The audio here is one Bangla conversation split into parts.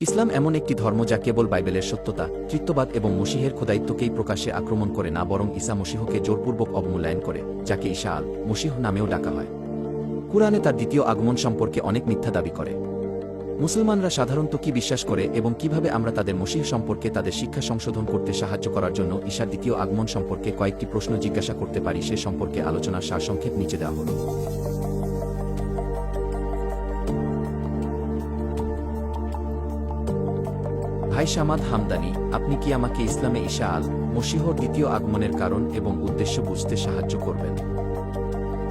ইসলাম এমন একটি ধর্ম যা কেবল বাইবেলের সত্যতা তৃত্ববাদ এবং মসিহের খোদায়িত্বকেই প্রকাশ্যে আক্রমণ করে না, বরং ঈসা মসিহকে জোরপূর্বক অবমূল্যায়ন করে, যাকে ঈশা আল মসিহ নামেও ডাকা হয়। কুরআনে তার দ্বিতীয় আগমন সম্পর্কে অনেক মিথ্যা দাবি করে। মুসলমানরা সাধারণত কি বিশ্বাস করে এবং কীভাবে আমরা তাদের মসিহ সম্পর্কে তাদের শিক্ষা সংশোধন করতে সাহায্য করার জন্য ঈশার দ্বিতীয় আগমন সম্পর্কে কয়েকটি প্রশ্ন জিজ্ঞাসা করতে পারি, সে সম্পর্কে আলোচনার সারসংক্ষেপ নিচে দেওয়া হল ভাই সামাদ হামদানি, আপনি কি আমাকে ইসলামে ঈশা আল মসিহর দ্বিতীয় আগমনের কারণ এবং উদ্দেশ্য বুঝতে সাহায্য করবেন?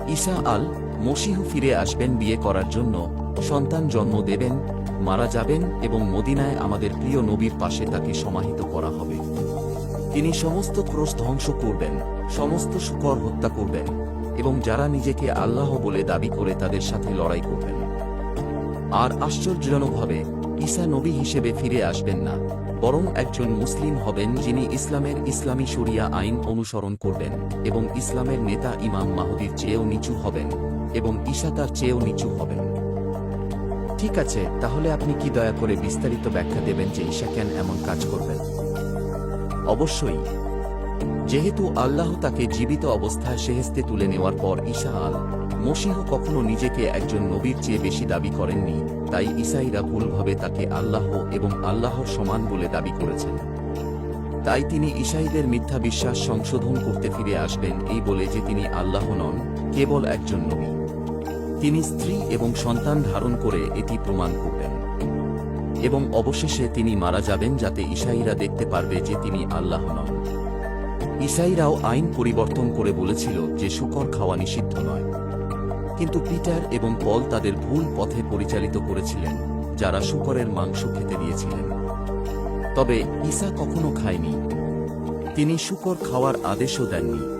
ঈসা আল মসিহ ফিরে আসবেন বিয়ে করার জন্য, সন্তান জন্ম দেবেন, মারা যাবেন এবং মদিনায় আমাদের প্রিয় নবীর পাশে তাকে সমাহিত করা হবে। তিনি সমস্ত ক্রোশ ধ্বংস করবেন, সমস্ত শুকর হত্যা করবেন এবং যারা নিজেকে আল্লাহ বলে দাবি করে তাদের সাথে লড়াই করবেন। আর আশ্চর্যজনকভাবে ঈসা নবী হিসেবে ফিরে আসবেন না, বরং একজন মুসলিম হবেন যিনি ইসলামের ইসলামী শরিয়া আইন অনুসরণ করবেন এবং ইসলামের নেতা ইমাম মাহুদির চেয়েও নিচু হবেন এবং ঈসা তার চেয়েও নিচু হবেন। ঠিক আছে, তাহলে আপনি কি দয়া করে বিস্তারিত ব্যাখ্যা দেবেন যে ঈশা কেন এমন কাজ করবেন? অবশ্যই। যেহেতু আল্লাহ তাকে জীবিত অবস্থায় সেহেস্তে তুলে নেওয়ার পর ঈশা আল মসিহ কখনো নিজেকে একজন নবীর চেয়ে বেশি দাবি করেননি, তাই ইসাইরা ভুলভাবে তাকে আল্লাহ এবং আল্লাহর সমান বলে দাবি করেছেন। তাই তিনি ইসাইদের মিথ্যা বিশ্বাস সংশোধন করতে ফিরে আসবেন, এই বলে যে তিনি আল্লাহ নন, কেবল একজন নবী। তিনি স্ত্রী এবং সন্তান ধারণ করে এটি প্রমাণ করবেন। এবং অবশেষে তিনি মারা যাবেন যাতে ইসাইরা দেখতে পারবে যে তিনি আল্লাহ নন। ইসাইরাও আইন পরিবর্তন করে বলেছিল যে শুকর খাওয়া নিষিদ্ধ নয়। কিন্তু পিটার এবং পল তাদের ভুল পথে পরিচালিত করেছিলেন, যারা শুকরের মাংস খেতে দিয়েছিলেন। তবে ঈসা কখনো খায়নি। তিনি শুকর খাওয়ার আদেশও দেননি।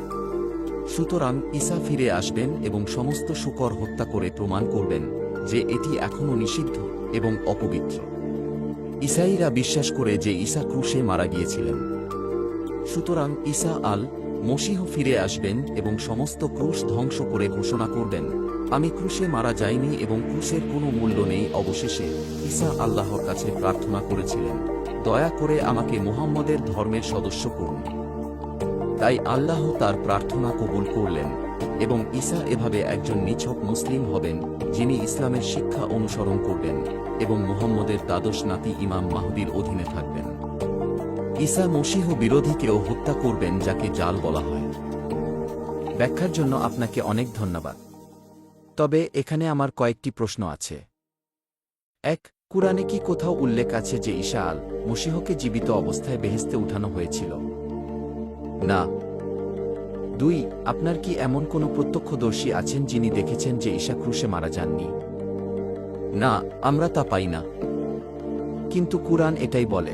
সুতরাং ঈসা ফিরে আসবেন এবং সমস্ত শুকর হত্যা করে প্রমাণ করবেন যে এটি এখনও নিষিদ্ধ এবং অপবিত্র। ইসাইরা বিশ্বাস করে যে ঈসা ক্রুশে মারা গিয়েছিলেন। সুতরাং ঈসা আল মসিহ ফিরে আসবেন এবং সমস্ত ক্রুশ ধ্বংস করে ঘোষণা করবেন আমি ক্রুশে মারা যাইনি এবং ক্রুশের কোনো মূল্য নেই। অবশেষে ঈসা আল্লাহর কাছে প্রার্থনা করেছিলেন, দয়া করে আমাকে মুহাম্মদের ধর্মের সদস্য করুন। তাই আল্লাহ তার প্রার্থনা কবুল করলেন এবং ঈসা এভাবে একজন নিছক মুসলিম হবেন, যিনি ইসলামের শিক্ষা অনুসরণ করবেন এবং মুহাম্মদের দ্বাদশ নাতি ইমাম মাহদির অধীনে থাকবেন। ঈসা মসিহ বিরোধীকেও হত্যা করবেন যাকে জাল বলা হয়। ব্যাখ্যার জন্য আপনাকে অনেক ধন্যবাদ। তবে এখানে আমার কয়েকটি প্রশ্ন আছে। এক, কুরআনে কি কোথাও উল্লেখ আছে যে ঈশা আল মসিহকে জীবিত অবস্থায় বেহেস্তে উঠানো হয়েছিল? না। দুই, আপনার কি এমন কোনো প্রত্যক্ষদর্শী আছেন যিনি দেখেছেন যে ঈশা ক্রুশে মারা যাননি? না, আমরা তা পাই না। কিন্তু কুরআন এটাই বলে।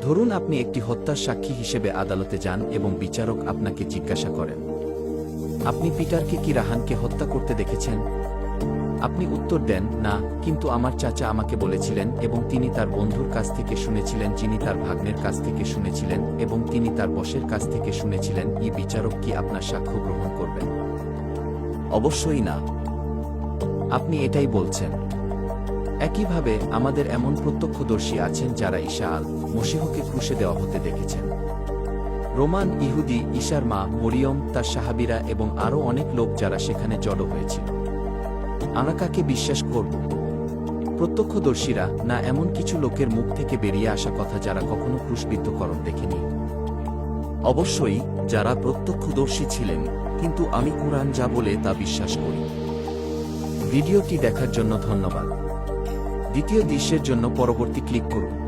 ধরুন আপনি একটি হত্যার সাক্ষী হিসেবে আদালতে যান এবং বিচারক আপনাকে জিজ্ঞাসা করেন। আপনি পিটারকে কি রাহানকে হত্যা করতে দেখেছেন? আপনি উত্তর দেন, না, কিন্তু আমার চাচা আমাকে বলেছিলেন এবং তিনি তার বন্ধুর কাছ থেকে শুনেছিলেন, যিনি তার ভাগ্নের কাছ থেকে শুনেছিলেন এবং তিনি তার বসের কাছ থেকে শুনেছিলেন। ই বিচারক কি আপনার সাক্ষ্য গ্রহণ করবেন অবশ্যই না। আপনি এটাই বলছেন। একইভাবে আমাদের এমন প্রত্যক্ষদর্শী আছেন যারা ঈশা আল মসিহকে ক্রুশে দেওয়া হতে দেখেছেন। রোমান ইহুদি ঈশার মা মরিয়ম, তার সাহাবিরা এবং আরও অনেক লোক যারা সেখানে জড়ো হয়েছিল আমরা কাকে বিশ্বাস করব? প্রত্যক্ষদর্শীরা, না, এমন কিছু লোকের মুখ থেকে বেরিয়ে আসা কথা যারা কখনো ক্রুশবিদ্ধকরণ দেখেনি। অবশ্যই, যারা প্রত্যক্ষদর্শী ছিলেন, কিন্তু আমি কুরআন যা বলে তা বিশ্বাস করি। ভিডিওটি দেখার জন্য ধন্যবাদ। দ্বিতীয় দৃশ্যের জন্য পরবর্তী ক্লিক করুন।